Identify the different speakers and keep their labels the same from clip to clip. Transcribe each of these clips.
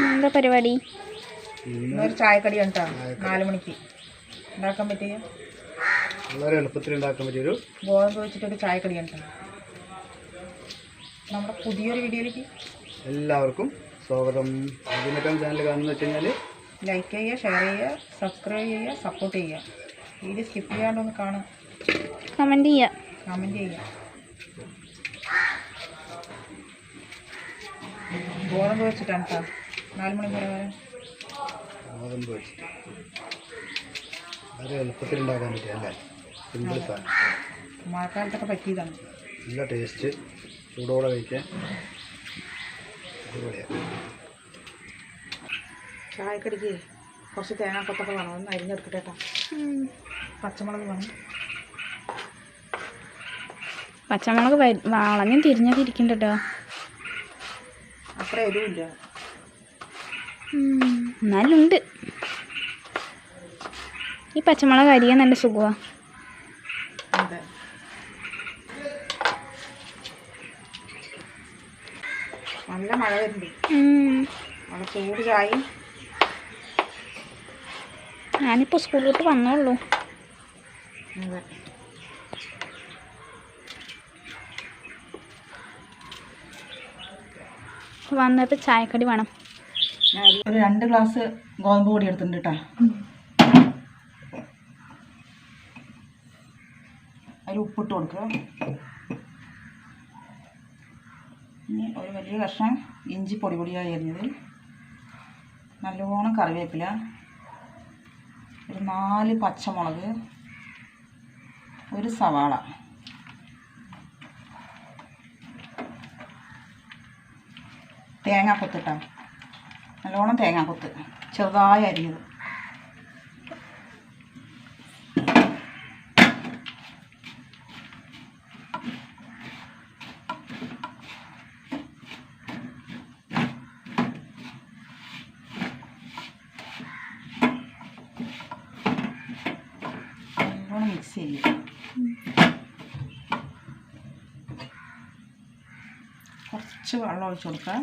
Speaker 1: എന്താ പരിപാടി?
Speaker 2: ഇന്നൊരു ചായക്കടി കേട്ടോ നാല് മണിക്ക്. ഉണ്ടാക്കാൻ പറ്റിയ?
Speaker 3: വളരെ എളുപ്പത്തിൽ ഉണ്ടാക്കാൻ പറ്റിയൊരു
Speaker 2: ഗോതമ്പ് വെച്ചിട്ടൊരു ചായക്കടി കേട്ടോ നമ്മുടെ പുതിയൊരു വീഡിയോയിലേക്ക്
Speaker 3: എല്ലാവർക്കും സ്വാഗതം. ആദ്യമായിട്ടാണ് ചാനൽ കാണുന്നത് വെച്ച് കഴിഞ്ഞാൽ
Speaker 2: ലൈക്ക് ചെയ്യുക ഷെയർ ചെയ്യുക സബ്സ്ക്രൈബ് ചെയ്യുക സപ്പോർട്ട് ചെയ്യുക. വീഡിയോ സ്കിപ്പ് ചെയ്യാണ്ടൊന്ന് കാണുക
Speaker 1: കമന്റ് ചെയ്യുക.
Speaker 2: കമന്റ് ചെയ്യുക. ഗോതമ്പ് വെച്ചിട്ടാണ് കേട്ടോ നാല് മണി വരെ. വരെ
Speaker 3: ഗോതമ്പ് വെച്ചിട്ട് വളരെ എളുപ്പത്തിൽ ഉണ്ടാക്കാൻ പറ്റിയ അല്ലേ? സിമ്പിൾ സാധനം.
Speaker 2: മഴക്കാലത്തൊക്കെ പറ്റിയതാണ്.
Speaker 3: നല്ല ടേസ്റ്റ് ചൂടോടെ കഴിക്കാൻ അടിപൊളിയാണ്
Speaker 2: ചായക്കടിക്ക് കുറച്ച് തേങ്ങാക്കൊത്തൊക്കെ വേണം. ഒന്ന് അരിഞ്ഞെടുക്കട്ടെ കേട്ടോ പച്ചമുളക് വേണം.
Speaker 1: പച്ചമുളക് വളഞ്ഞും തിരിഞ്ഞൊക്കെ ഇരിക്കുന്നുണ്ട് കേട്ടോ
Speaker 2: അത്ര എരിവില്ല.
Speaker 1: എന്നാലും ഉണ്ട് ഈ പച്ചമുളക് അരിയാൻ നല്ല സുഖമാണ്
Speaker 2: നല്ല മഴ വരുന്നുണ്ട്. ചൂട് ചായ
Speaker 1: ഞാനിപ്പോൾ സ്കൂളിൽ വന്നോളൂ വന്നിട്ട് ചായക്കടി വേണം.
Speaker 2: ഒരു- രണ്ട് ഗ്ലാസ് ഗോതമ്പ് പൊടി എടുത്തിട്ടുണ്ട് കേട്ടോ അതിൽ ഉപ്പിട്ട് കൊടുക്കുക ഇനി ഒരു വലിയ കഷ്ണം ഇഞ്ചി പൊടി പൊടിയായി അരിഞ്ഞത് നല്ലോണം കറിവേപ്പില. ഒരു നാല് പച്ചമുളക്. ഒരു സവാള. തേങ്ങാക്കൊത്തിട്ടാ നല്ലോണം തേങ്ങാക്കൊത്ത് ചെറുതായി അരിഞ്ഞത് നല്ലോണം മിക്സ് ചെയ്യുക കുറച്ച് വെള്ളം ഒഴിച്ച് കൊടുക്കുക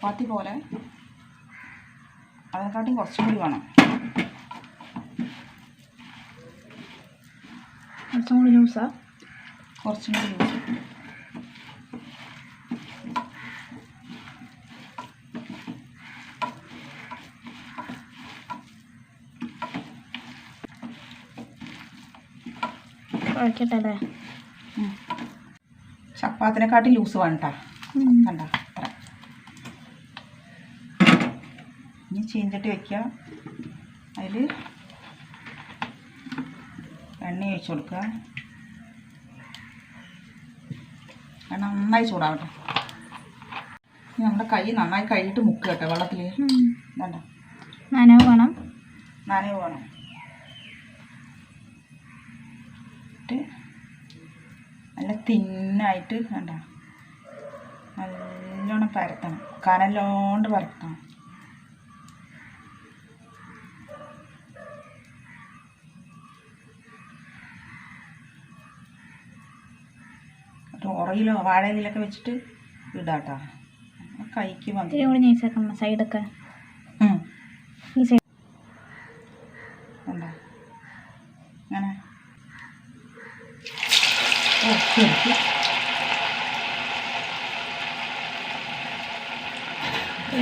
Speaker 2: ചപ്പാത്തി പോലെ. അതിനെക്കാട്ടിയും കുറച്ചും കൂടി വേണം.
Speaker 1: കുറച്ചും കൂടി ലൂസാ?
Speaker 2: കുറച്ചും കൂടി ലൂസ്.
Speaker 1: കുഴക്കട്ടെ അല്ലേ?
Speaker 2: ചപ്പാത്തിനെക്കാട്ടി ലൂസ് വേണ്ട കണ്ട അത്ര ഇനി ചീഞ്ചട്ടി വയ്ക്കുക അതിൽ എണ്ണ ഒഴിച്ച് കൊടുക്കുക. എണ്ണ നന്നായി ചൂടാവട്ടെ. ഇനി നമ്മുടെ കൈ നന്നായി കഴുകിയിട്ട് മുക്കുക കേട്ടോ വെള്ളത്തിൽ വേണ്ട
Speaker 1: നനവ് വേണം.
Speaker 2: നനവ് വേണം. നല്ല തിന്നായിട്ട് വേണ്ട നല്ലോണം പരത്തണം. കനലോണ്ട് പരത്തണം. ഒരു ഉറയിലോ വാഴയിലൊക്കെ വെച്ചിട്ട് ഇടാട്ടോ. കൈക്ക് വന്നു.
Speaker 1: ഇത്തിരി കൂടി നൈസാക്കണം സൈഡൊക്കെ ഈ സൈഡ്
Speaker 2: കണ്ടോ? അങ്ങനെ ഓ ശരി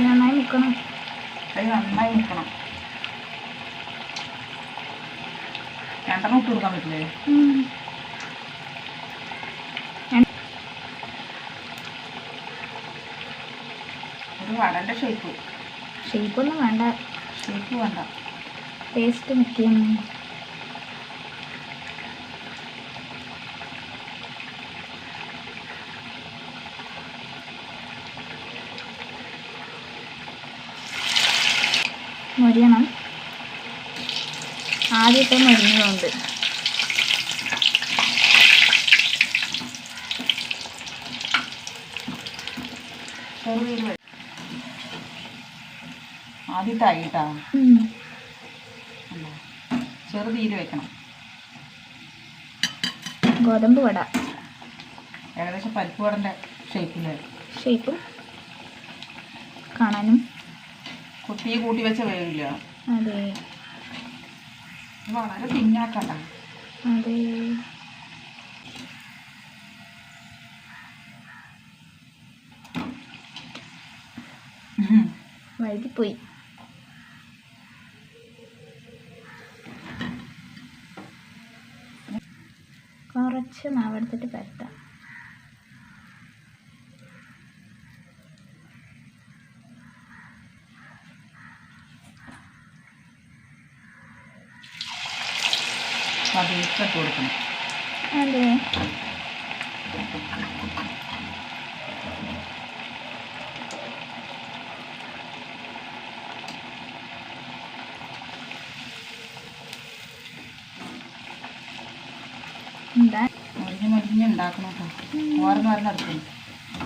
Speaker 1: നന്നായി നിൽക്കണം
Speaker 2: കൈ നന്നായി നിൽക്കണം രണ്ടെണ്ണം ഇട്ട് കൊടുക്കാൻ പറ്റില്ലേ? വടന്റെ ഷേപ്പ്
Speaker 1: ഷേപ്പൊന്നും വേണ്ട.
Speaker 2: ഷേപ്പ് വേണ്ട.
Speaker 1: ടേസ്റ്റ് മുക്കിയം മൊരിയണം. ആദ്യത്തെ മരുന്നുകളുണ്ട്
Speaker 2: ചെറുതീര് വഴി ആദ്യത്തെ ആയിട്ടാ ചെറുതീര് വെക്കണം.
Speaker 1: ഗോതമ്പ് വട.
Speaker 2: ഏകദേശം പരിപ്പ് വടന്റെ ഷേപ്പിൽ
Speaker 1: ഷേപ്പ് കാണാനും.
Speaker 2: കുട്ടിയെ കൂട്ടി വെച്ച വേവില്ല.
Speaker 1: അതെ.
Speaker 2: വളരെ തിന്നാക്കണ്ട
Speaker 1: അതെ. വഴുകിപ്പോയി കുറച്ച് മാവെടുത്തിട്ട് പരത്താം.
Speaker 2: ഇട്ട് കൊടുക്കണം.
Speaker 1: അതെ എന്താ
Speaker 2: മൊരിഞ്ഞ് മൊരിഞ്ഞ് ഉണ്ടാക്കണം കേട്ടോ ഓരോന്ന് ഓരോന്ന് എടുക്കണം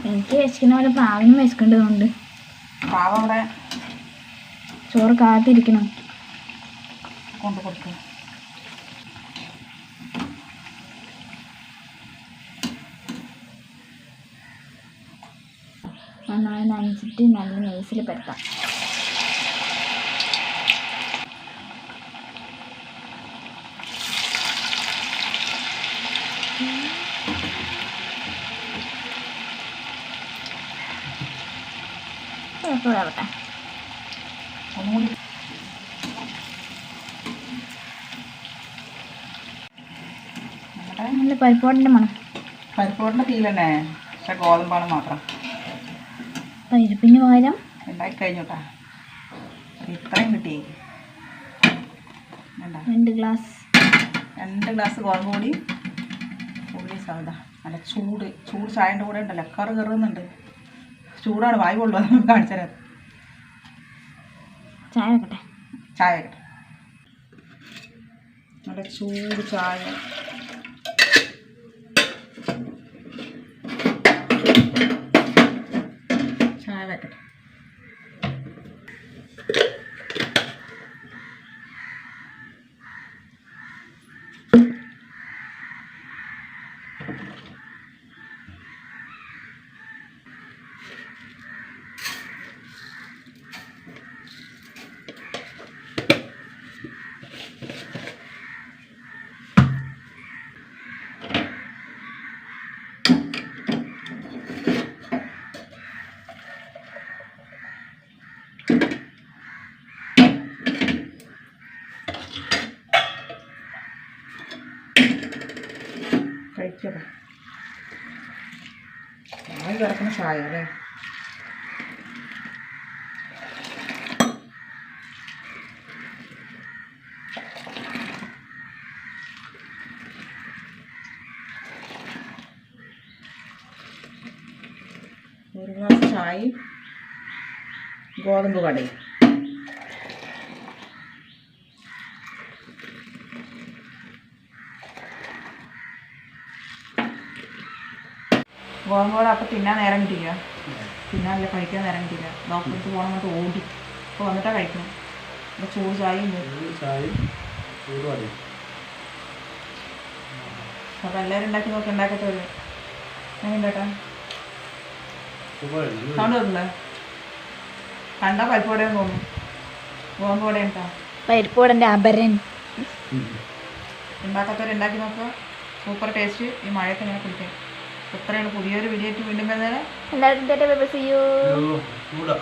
Speaker 1: എനിക്ക് വിശക്കുന്ന പോലെ പ്രാവിനും വിശക്കേണ്ടതുകൊണ്ട്
Speaker 2: പാവ അവിടെ
Speaker 1: ചോറ് കാത്തിരിക്കണം.
Speaker 2: കൊണ്ട് കൊടുക്കണം
Speaker 1: നന്നായി നനച്ചിട്ട് നല്ല നെയ്സിൽ പരത്താം.
Speaker 2: ഒന്നുകൂടി. നമ്മുടെ
Speaker 1: നല്ല പരിപ്പോടിന്റെ മണം.
Speaker 2: പരിപ്പോടിന്റെ തീലന്നെ പക്ഷെ ഗോതമ്പാണ് മാത്രം.
Speaker 1: പരിപ്പിന് പകരം
Speaker 2: ഉണ്ടാക്കി കഴിഞ്ഞോട്ടാ ഇത്രയും കിട്ടി.
Speaker 1: രണ്ട് ഗ്ലാസ്.
Speaker 2: രണ്ട് ഗ്ലാസ് ഗോതമ്പ് പൊടി ഉള്ളി സവദ നല്ല ചൂട് ചൂട് ചായന്റെ കൂടെ ഉണ്ടല്ലോ. കറ് കയറുന്നുണ്ട് ചൂടാണ് വായു കൊള്ളുക തരാം.
Speaker 1: ചായ വെക്കട്ടെ?
Speaker 2: ചായ വെക്കട്ടെ. നല്ല ചൂട് ചായ. കഴിക്കട്ടെ ചായ കിടക്കുന്ന ചായ അല്ലേ? ഒരു ഗ്ലാസ് ചായ ഗോതമ്പ് കടയും. ഗോതമ്പ് കട അപ്പം തിന്നാൻ നേരം കിട്ടില്ല തിന്നാനില്ല കഴിക്കാൻ നേരം കിട്ടില്ല ഡോക്ടറെ അടുത്ത് പോകണം എന്നിട്ട് ഓടി. അപ്പോൾ വന്നിട്ടാ കഴിക്കണം. അപ്പോൾ ചൂട് ചായയും അപ്പം എല്ലാവരും ഉണ്ടാക്കി നോക്കി ഉണ്ടാക്കത്തല്ലേ എങ്ങനെ ഉണ്ടാക്കാം സൗണ്ട് കേൾക്കണ്ടേ കണ്ടാൽ പരിപ്പോടെയെന്ന് തോന്നുന്നു. ഗോതമ്പ് വട ഉണ്ടാ
Speaker 1: പരിപ്പോടന്റെ അപരൻ
Speaker 2: ഉണ്ടാക്കാത്തവരുണ്ടാക്കി നോക്കുക സൂപ്പർ ടേസ്റ്റ് ഈ മഴയൊക്കെ ഇങ്ങനെ കുടിക്കാം ഇത്രയാണ് പുതിയൊരു വീഡിയോ വീണ്ടും വരുന്നത്
Speaker 1: എല്ലാവരും ബൈ ബൈ സി യു
Speaker 3: ചൂടാ